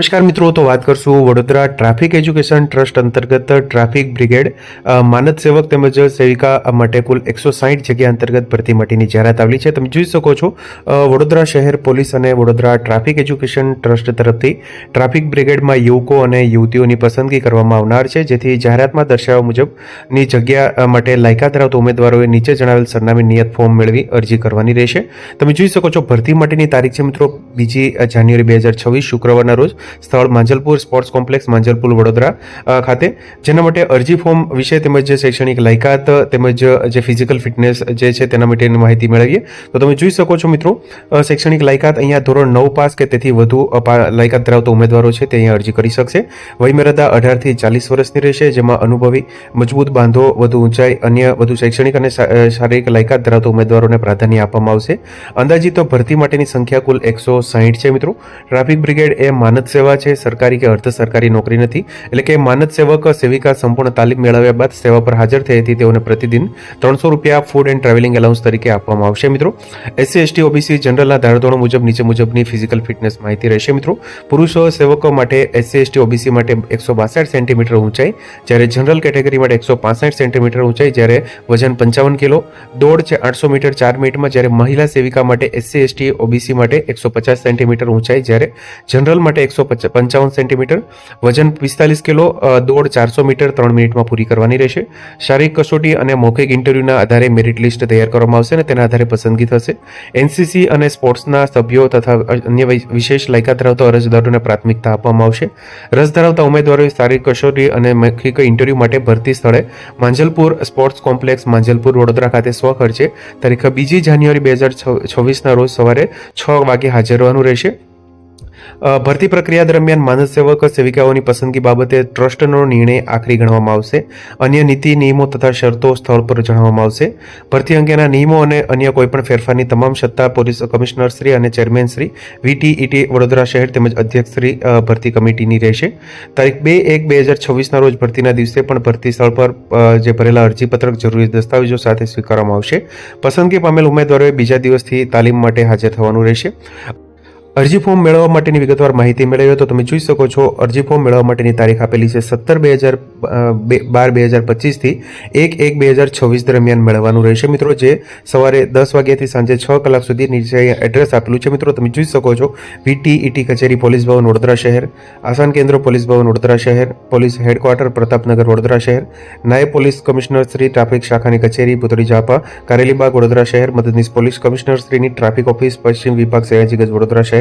નમસ્કાર મિત્રો, તો વાત કરશું વડોદરા ટ્રાફિક એજ્યુકેશન ટ્રસ્ટ અંતર્ગત ટ્રાફિક બ્રિગેડ માનદ સેવક તેમજ સેવિકા માટે કુલ એકસો સાહીઠ જગ્યા અંતર્ગત ભરતી માટેની જાહેરાત આવેલી છે. તમે જોઈ શકો છો વડોદરા શહેર પોલીસ અને વડોદરા ટ્રાફિક એજ્યુકેશન ટ્રસ્ટ તરફથી ટ્રાફિક બ્રિગેડમાં યુવકો અને યુવતીઓની પસંદગી કરવામાં આવનાર છે, જેથી જાહેરાતમાં દર્શાવ્યા મુજબની જગ્યા માટે લાયકાત ધરાવતા ઉમેદવારોએ નીચે જણાવેલ સરનામે નિયત ફોર્મ મેળવી અરજી કરવાની રહેશે. તમે જોઈ શકો છો, ભરતી માટેની તારીખ છે મિત્રો, બીજી જાન્યુઆરી બે હજાર છવ્વીસ, શુક્રવારના રોજ. સ્થળ માંજલપુર સ્પોર્ટ્સ કોમ્પ્લેક્સ માંજલપુર વડોદરા ખાતે. જેના માટે અરજી ફોર્મ વિશે તેમજ શૈક્ષણિક લાયકાત, તેમજ જે ફિઝિકલ ફિટનેસ જે છે તેના માટેની માહિતી મેળવીએ. તો તમે જોઈ શકો છો મિત્રો શૈક્ષણિક લાયકાત અહીંયા ધોરણ નવ પાસ કે તેથી વધુ લાયકાત ધરાવતા ઉમેદવારો છે તે અહીંયા અરજી કરી શકશે. વયમર્યાદા અઢારથી ચાલીસ વર્ષની રહેશે, જેમાં અનુભવી, મજબૂત બાંધો, વધુ ઊંચાઈ, અન્ય વધુ શૈક્ષણિક અને શારીરિક લાયકાત ધરાવતા ઉમેદવારોને પ્રાધાન્ય આપવામાં આવશે. અંદાજિત ભરતી માટેની સંખ્યા કુલ એકસો સાહીઠ છે મિત્રો. ટ્રાફિક બ્રિગેડ એ માનદ સેવા છે, સરકારી કે અર્ધ સરકારી નોકરી નથી, એટલે કે માનદ સેવક, સેવિકા સંપૂર્ણ તાલીમ મેળવ્યા બાદ સેવા પર હાજર થઈ હતી તેઓને પ્રતિદિન ત્રણસો રૂપિયા ફૂડ એન્ડ ટ્રાવેલિંગ એલાઉન્સ તરીકે આપવામાં આવશે. મિત્રો, એસસી, એસટી, ઓબીસી જનરલના ધારાધોરણ મુજબ, નીચે મુજબની ફિઝિકલ ફિટનેસ માહિતી રહેશે. મિત્રો, પુરુષો સેવકો માટે એસસી, એસટી, ઓબીસી માટે એકસો બાસઠ સેન્ટીમીટર ઊંચાઈ, જ્યારે જનરલ કેટેગરી માટે એકસો પાસઠ સેન્ટીમીટર ઊંચાઈ, જ્યારે વજન પંચાવન કિલો, દોડ છે આઠસો મીટર ચાર મિનિટમાં, જ્યારે મહિલા સેવિકા માટે એસસી, એસટી, ઓબીસી માટે એકસો પચાસ સેન્ટીમીટર ઊંચાઈ, જ્યારે જનરલ માટે એકસો પંચાવન સેન્ટીમીટર, વજન પિસ્તાલીસ કિલો દોડ ચારસો મીટર ત્રણ મિનિટમાં પૂરી કરવાની રહેશે. શારીરિક કસોટી અને મૌખિક ઇન્ટરવ્યૂના આધારે મેરિટ લિસ્ટ તૈયાર કરવામાં આવશે અને તેના આધારે પસંદગી થશે. એનસીસી અને સ્પોર્ટ્સના સભ્યો તથા અન્ય વિશેષ લાયકાત ધરાવતા અરજદારોને પ્રાથમિકતા આપવામાં આવશે. રસ ધરાવતા ઉમેદવારોએ શારીરિક કસોટી અને મૌખિક ઇન્ટરવ્યૂ માટે ભરતી સ્થળે માંજલપુર સ્પોર્ટ્સ કોમ્પ્લેક્સ, માંજલપુર વડોદરા ખાતે સ્વખર્ચે તારીખ બીજી જાન્યુઆરી બે હજાર છવ્વીસના રોજ સવારે છ વાગે હાજર રહેવાનું રહેશે. ભરતી પ્રક્રિયા દરમિયાન માનસ સેવક, સેવિકાઓની પસંદગી બાબતે ટ્રસ્ટનો નિર્ણય આખરી ગણવામાં આવશે. અન્ય નીતિ, નિયમો તથા શરતો સ્થળ પર જણાવવામાં આવશે. ભરતી અંગેના નિયમો અને અન્ય કોઈપણ ફેરફારની તમામ સત્તા પોલીસ કમિશનર શ્રી અને ચેરમેન શ્રી વીટીઈટી વડોદરા શહેર તેમજ અધ્યક્ષ શ્રી ભરતી કમિટીની રહેશે. તારીખ બે એક બે હજાર છવ્વીસના રોજ ભરતીના દિવસે પણ ભરતી સ્થળ પર જે ભરેલા અરજીપત્રક જરૂરી દસ્તાવેજો સાથે સ્વીકારવામાં આવશે. પસંદગી પામેલ ઉમેદવારોએ બીજા દિવસથી તાલીમ માટે હાજર થવાનું રહેશે. અરજી ફોર્મ મેળવવા માટેની વિગતવાર માહિતી મેળવી તો તમે જોઈ શકો છો. અરજી ફોર્મ મેળવવા માટેની તારીખ આપેલી છે સત્તર બે હજાર બાર બે હજાર પચીસથી એક એક બે હજાર છવ્વીસ દરમિયાન મેળવવાનું રહેશે. મિત્રો, જે સવારે દસ વાગ્યાથી સાંજે છ કલાક સુધી નીચે એડ્રેસ આપેલું છે. મિત્રો, તમે જોઈ શકો છો વીટીઈટી કચેરી પોલીસ ભવન, વડોદરા શહેર, આસાન કેન્દ્ર પોલીસ ભવન, વડોદરા શહેર, પોલીસ હેડક્વાર્ટર, પ્રતાપનગર, વડોદરા શહેર, નાયબ પોલીસ કમિશનર શ્રી ટ્રાફિક શાખાની કચેરી, પુતળી ઝાપા, કારેલીબાગ, વડોદરા શહેર, મદદનીશ પોલીસ કમિશનર શ્રીની ટ્રાફિક ઓફિસ, પશ્ચિમ વિભાગ, સયાજીગંજ, વડોદરા શહેર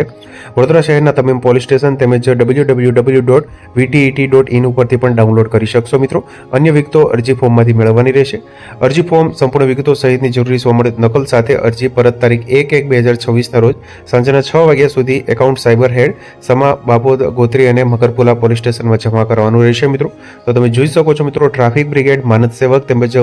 વડોદરા શહેરના તમે પોલીસ સ્ટેશન તેમજ W W W dot VTET dot in ઉપરથી પણ ડાઉનલોડ કરી શકશો મિત્રો. અન્ય વિગતો અરજી ફોર્મમાંથી મેળવવાની રહેશે. અરજી ફોર્મ સંપૂર્ણ વિગતો સહિતની જરૂરી સોમળિત નકલ સાથે અરજી પરત તારીખ એક એક બે હજાર છવ્વીસના રોજ સાંજના છ વાગ્યા સુધી account cyber head, Sama, Babod, Gotri અને મકરપુલા પોલીસ સ્ટેશનમાં જમા કરવાનું રહેશે મિત્રો. તો તમે જોઈ શકો છો મિત્રો, ટ્રાફિક બ્રિગેડ, માનદ સેવક તેમજ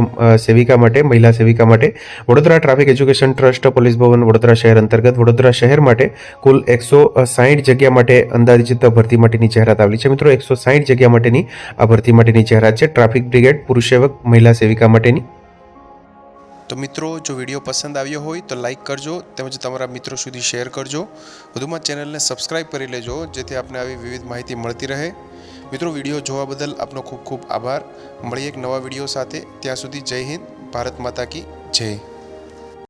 સેવિકા માટે, મહિલા સેવિકા માટે Vadodara traffic education trust, police ભવન વડોદરા શહેર અંતર્ગત વડોદરા શહેર માટે કુલ એકસો સાહીઠ જગ્યા માટે અંદાજિત ભરતી માટેની જાહેરાત આવેલી છે. મિત્રો, એકસો સાહીઠ જગ્યા માટેની આ ભરતી માટેની જાહેરાત છે. ટ્રાફિક બ્રિગેડ, પુરુષ સેવક, મહિલા સેવિકા માટેની. તો મિત્રો, જો વીડિયો પસંદ આવ્યો હોય તો લાઇક કરજો તેમજ તમારા મિત્રો સુધી શેર કરજો. વધુમાં ચેનલને સબસ્ક્રાઇબ કરી લેજો, જેથી આપને આવી વિવિધ માહિતી મળતી રહે. મિત્રો, વીડિયો જોવા બદલ આપનો ખૂબ ખૂબ આભાર. મળીએ એક નવા વીડિયો સાથે. ત્યાં સુધી જય હિન્દ, ભારત માતા કી જય.